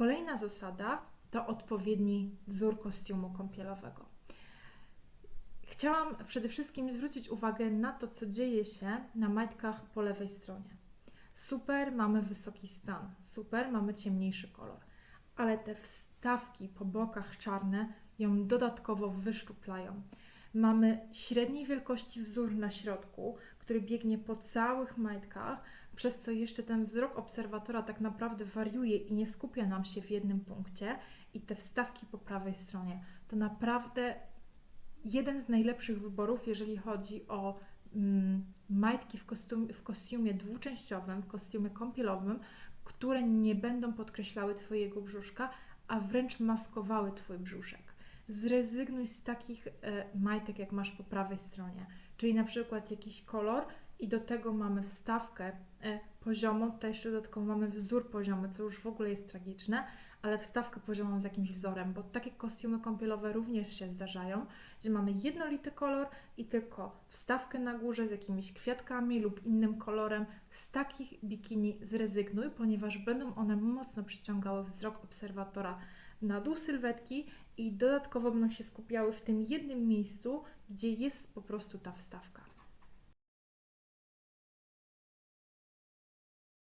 Kolejna zasada to odpowiedni wzór kostiumu kąpielowego. Chciałam przede wszystkim zwrócić uwagę na to, co dzieje się na majtkach po lewej stronie. Super, mamy wysoki stan, super, mamy ciemniejszy kolor, ale te wstawki po bokach czarne ją dodatkowo wyszczuplają. Mamy średniej wielkości wzór na środku, który biegnie po całych majtkach, przez co jeszcze ten wzrok obserwatora tak naprawdę wariuje i nie skupia nam się w jednym punkcie. I te wstawki po prawej stronie to naprawdę jeden z najlepszych wyborów, jeżeli chodzi o mm, majtki w kostiumie, w kostiumie dwuczęściowym, w kostiumie kąpielowym, które nie będą podkreślały Twojego brzuszka, a wręcz maskowały Twój brzuszek. Zrezygnuj z takich e, majtek, jak masz po prawej stronie, czyli na przykład jakiś kolor i do tego mamy wstawkę e, poziomą, tutaj jeszcze dodatkowo mamy wzór poziomy, co już w ogóle jest tragiczne, ale wstawkę poziomą z jakimś wzorem, bo takie kostiumy kąpielowe również się zdarzają, gdzie mamy jednolity kolor i tylko wstawkę na górze z jakimiś kwiatkami lub innym kolorem. Z takich bikini zrezygnuj, ponieważ będą one mocno przyciągały wzrok obserwatora na dół sylwetki i dodatkowo będą się skupiały w tym jednym miejscu, gdzie jest po prostu ta wstawka.